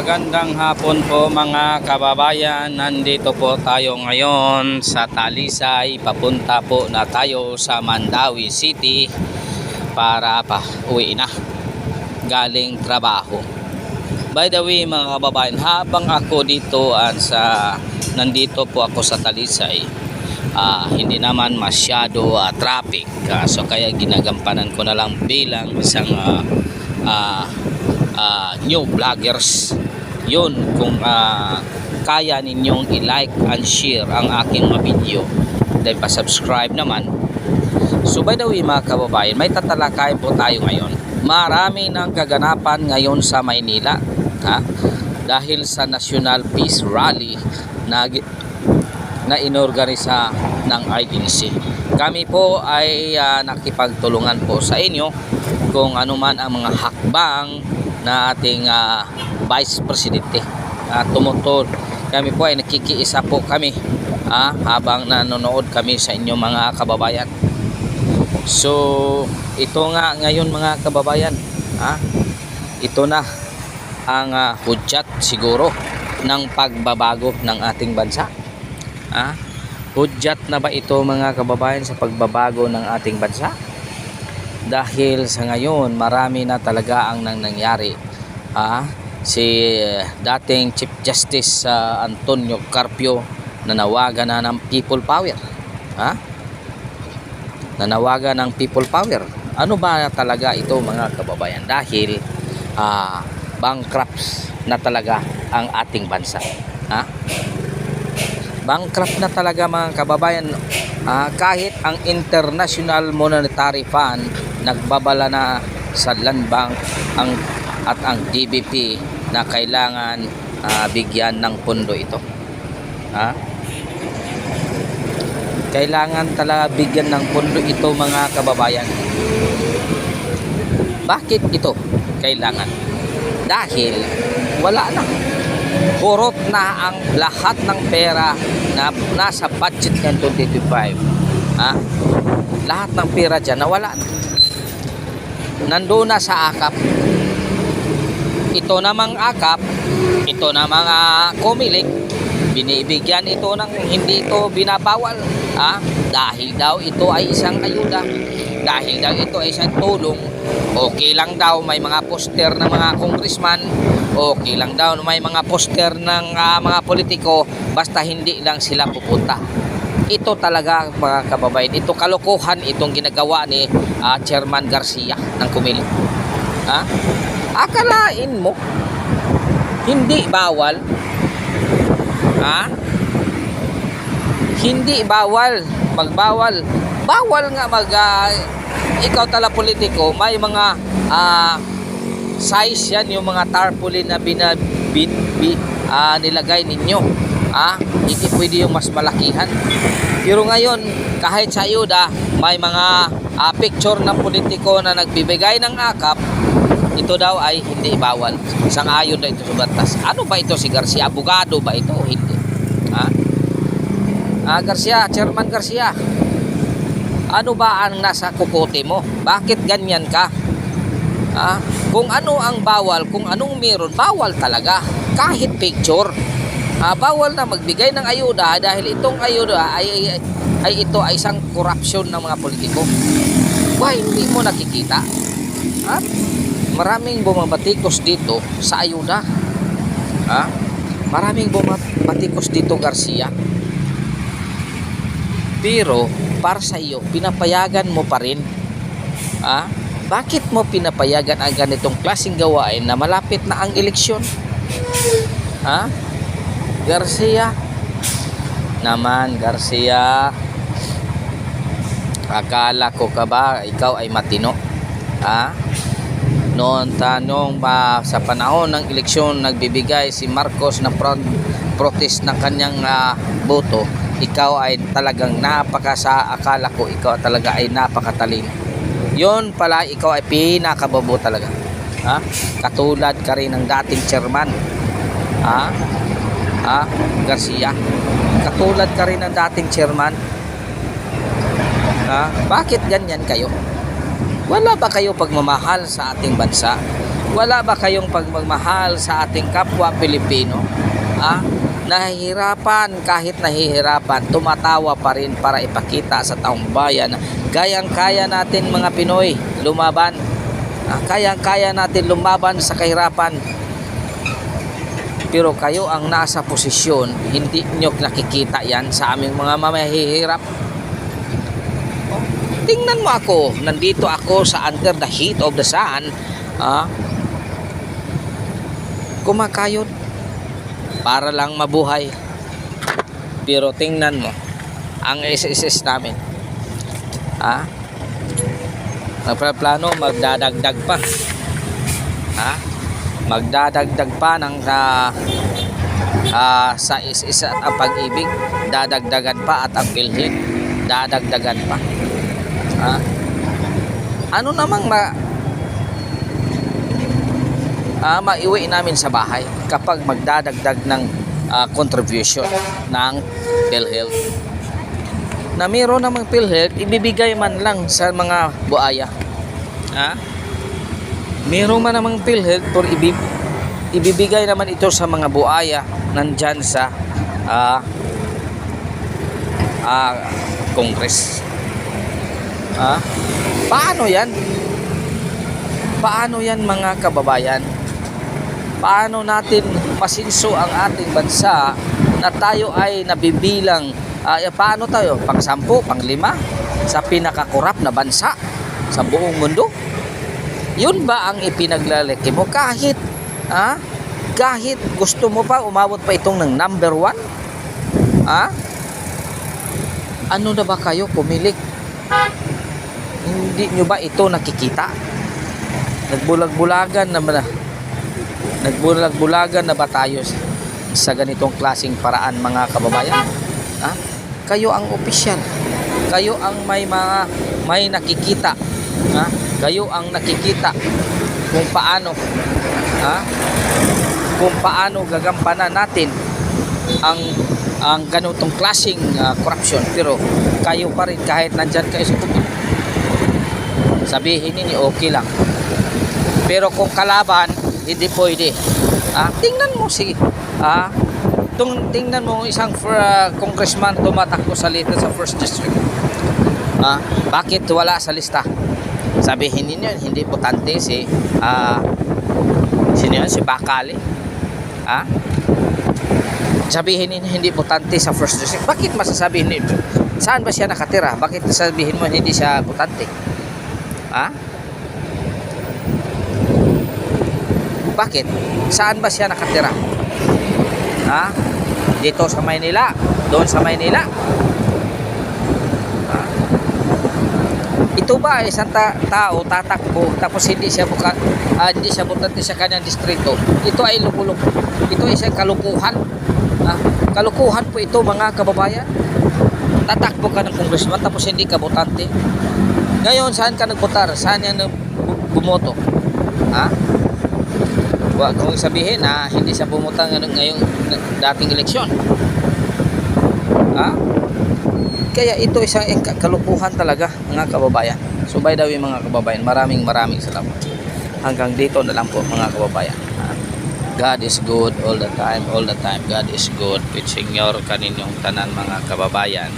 Magandang hapon po mga kababayan. Nandito po tayo ngayon sa Talisay. Papunta po na tayo sa Mandawi City para pa uwi na galing trabaho. By the way mga kababayan, habang ako dito at sa nandito po ako sa Talisay, ah, hindi naman masyado ah, traffic. Ah, so kaya ginagampanan ko na lang bilang isang ah, ah, ah, new vloggers. Yun, kung ah, kaya ninyong i-like and share ang aking mga video. Dahil pa-subscribe naman. So by the way mga kababayan, may tatalakay po tayo ngayon. Marami ng kaganapan ngayon sa Maynila. Ha? Dahil sa National Peace Rally na na inorganisa ng INC. Kami po ay ah, nakipagtulungan po sa inyo kung ano man ang mga hakbang na ating ah, Vice Presidente. Uh, tumutol. Kami po ay nakikiisa po kami ah, habang nanonood kami sa inyo mga kababayan. So, ito nga ngayon mga kababayan, ha? Ito na ang uh, hudyat siguro ng pagbabago ng ating bansa. Ha? Hudyat na ba ito mga kababayan sa pagbabago ng ating bansa? Dahil sa ngayon, marami na talaga ang nang nangyari. Ha? Si eh, dating Chief Justice ah, Antonio Carpio nanawagan na ng people power. Ha? nanawagan ng people power. Ano ba talaga ito mga kababayan? Dahil ah, bankrupt na talaga ang ating bansa. Ha? Bankrupt na talaga mga kababayan. Ah, kahit ang International Monetary Fund nagbabala na sa Land Bank ang at ang DBP na kailangan ah, bigyan ng pondo ito. Ha? kailangan talaga bigyan ng pondo ito mga kababayan. Bakit ito kailangan? Dahil wala na. Kurot na ang lahat ng pera na nasa budget ng 2025. Ha? Lahat ng pera dyan nawala na. Nandun na sa akap. Ito namang akap, ito namang uh, kumilik, binibigyan ito ng hindi ito binabawal ha? dahil daw ito ay isang ayuda. Dahil daw ito ay isang tulong. Okay lang daw may mga poster ng mga congressman. Okay lang daw may mga poster ng ah, mga politiko. Basta hindi lang sila pupunta. Ito talaga mga kababayan ito kalokohan itong ginagawa ni ah, Chairman Garcia ng Kumili ha? Akalain mo hindi bawal Ha? Hindi bawal, magbawal. Bawal nga mag ah, ikaw tala politiko, may mga ah, size yan yung mga tarpaulin na bina, bin, bi, ah, nilagay ninyo. Ah, hindi pwede yung mas malakihan. Pero ngayon, kahit sa ayuda, may mga ah, picture ng politiko na nagbibigay ng akap, ito daw ay hindi bawal. Sang-ayon na ito sa batas. Ano ba ito si Garcia? Abogado ba ito? Hindi. Ha? Ah, Garcia, Chairman Garcia. Ano ba ang nasa kukote mo? Bakit ganyan ka? Ha? Kung ano ang bawal, kung anong meron, bawal talaga. Kahit picture. Ah, bawal na magbigay ng ayuda dahil itong ayuda ay, ay, ay ito ay isang corruption ng mga politiko. Why hindi mo nakikita? Ha? Maraming bumabatikos dito sa ayuda. Ha? Maraming bumabatikos dito Garcia. Pero para sa iyo, pinapayagan mo pa rin. Ha? Bakit mo pinapayagan ang ganitong klaseng gawain na malapit na ang eleksyon? Ha? Garcia? Naman, Garcia. Akala ko ka ba ikaw ay matino? Ha? Noon tanong ba sa panahon ng eleksyon nagbibigay si Marcos ng pro- protest ng kanyang ah, boto ikaw ay talagang napaka sa akala ko ikaw talaga ay napakatalino yon pala ikaw ay pinakababo talaga. Ha? Katulad ka rin ng dating chairman. Ha? Ha? Garcia. Katulad ka rin ng dating chairman. Ha? Bakit ganyan kayo wala ba kayo pagmamahal sa ating bansa? Wala ba kayong pagmamahal sa ating kapwa Pilipino? Ah, nahihirapan kahit nahihirapan, tumatawa pa rin para ipakita sa taong bayan kayang-kaya natin mga Pinoy lumaban. Ah, kayang-kaya natin lumaban sa kahirapan. Pero kayo ang nasa posisyon, hindi nyo nakikita yan sa aming mga mamahihirap. Tingnan mo ako, nandito ako sa under the heat of the sun. Ah, kumakayod para lang mabuhay. Pero tingnan mo, ang SSS namin. Ah, nagpaplano magdadagdag pa. Ha? Magdadagdag pa ng ah, ah, sa SS at ang pag-ibig, dadagdagan pa at ang PhilHealth, dadagdagan pa. Ha? Ano namang ma ah, maiwi namin sa bahay kapag magdadagdag ng ah, contribution ng PhilHealth. Na meron namang PhilHealth, ibibigay man lang sa mga buaya. Ha? Meron man namang PhilHealth pero ibib ibibigay naman ito sa mga buaya nandyan sa ah ah, Congress. Ah, paano yan? Paano yan mga kababayan? Paano natin masinso ang ating bansa na tayo ay nabibilang eh, paano tayo? Pang sampu, pang lima sa pinakakurap na bansa sa buong mundo? Yun ba ang ipinaglalaki mo kahit ah, kahit gusto mo pa umabot pa itong ng number one? Ah? Ano na ba kayo pumilik? Hindi nyo ba ito nakikita? Nagbulag-bulagan na ba na? Nagbulag-bulagan na ba tayo sa ganitong klasing paraan mga kababayan? Ha? Kayo ang opisyal. Kayo ang may mga may nakikita. Ha? Kayo ang nakikita kung paano ha? Kung paano gagampanan natin ang ang ganitong klaseng ah, corruption pero kayo pa rin kahit nandyan kayo sa sabihin ninyo okay lang pero kung kalaban hindi pwede ah, tingnan mo si ah, tung, tingnan mo isang fr- ah, congressman tumatakbo sa lista sa first district ah, bakit wala sa lista sabihin ninyo hindi potante si ah, sino yun? si Bakali ah, sabihin ninyo hindi butante sa first district. Bakit masasabihin ninyo? Saan ba siya nakatira? Bakit sabihin mo hindi siya butante? Ha? Bakit? Saan ba siya nakatira? Ha? Dito sa Maynila? Doon sa Maynila? Ha? Ito ba isang ta- tao tatakbo tapos hindi siya buka, ah, hindi siya butante sa kanyang distrito? Ito ay lukulok. Ito ay isang kalukuhan. Ah, kalukuhan po ito mga kababayan. Tatakbo ka ng congressman tapos hindi ka botante. Ngayon, saan ka nagbotar? Saan yan bumoto? Ha? Huwag kong sabihin na hindi siya bumoto ng ngayong dating eleksyon. Ha? Kaya ito isang ka- kalukuhan talaga mga kababayan. So by the way mga kababayan, maraming maraming salamat. Hanggang dito na lang po mga kababayan. God is good all the time, all the time. God is good. With Senyor kaninyong tanan mga kababayan.